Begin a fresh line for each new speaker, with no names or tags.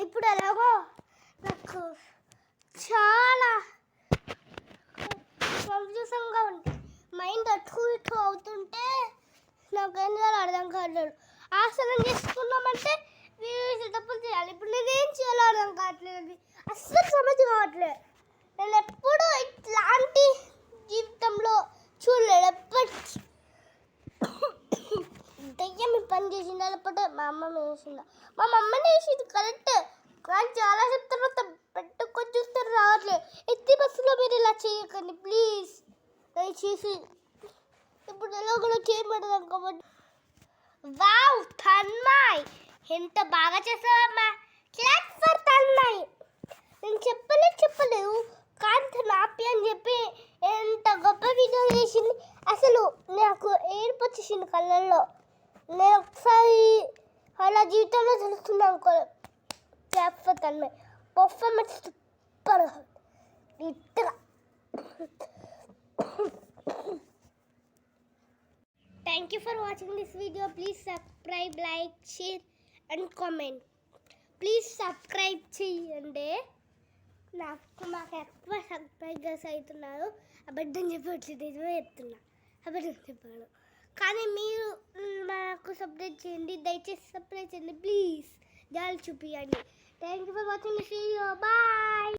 ఇప్పుడు ఎలాగో నాకు చాలా కన్ఫ్యూజన్గా ఉంది. మైండ్ అటు ఇటు అవుతుంటే నాకు ఏం చేయాలో అర్థం కావట్లేదు. ఆసనం చేసుకున్నామంటే వీడియో డబ్బులు చేయాలి. ఇప్పుడు నేను ఏం చేయాలో అర్థం కావట్లేదు. అస్సలు సమస్య కావట్లేదు. నేను ఎప్పుడు పని చేసిందా లేకపోతే మా అమ్మ వేసిందా మా మమ్మని వేసింది కరెక్ట్ కానీ చాలా సేపు తర్వాత పెట్టుకొని చూస్తారు రావట్లేదు. ఎత్తి బస్సులో మీరు ఇలా చేయకండి ప్లీజ్ దయచేసి. ఇప్పుడు ఎలా కూడా చేయబడదాం కాబట్టి వావ్ తన్మాయ్. ఎంత బాగా చేసావమ్మా. Claps for Tanmay. నేను చెప్పలేదు చెప్పలేదు కాంత నాపి అని చెప్పి ఎంత గొప్ప వీడియో చేసింది. అసలు నాకు ఏడుపు వచ్చేసింది కళ్ళల్లో. నేను ఒకసారి అలా జీవితంలో తెలుస్తున్నాను అనుకోలేదు clap performance super ఇట్టుగా thank you for watching this video please subscribe like share and comment please subscribe చేయండి నాకు మాకు ఎక్కువ సబ్స్క్రైబర్స్ అవుతున్నారు అబద్ధం చెప్పట్లేదు నిజమే చెప్తున్నా అబద్ధం చెప్పాను కానీ మీరు మాకు సబ్స్క్రైబ్ చేయండి దయచేసి సబ్స్క్రైబ్ చేయండి ప్లీజ్. జాలి చూపించండి thank you for watching this video bye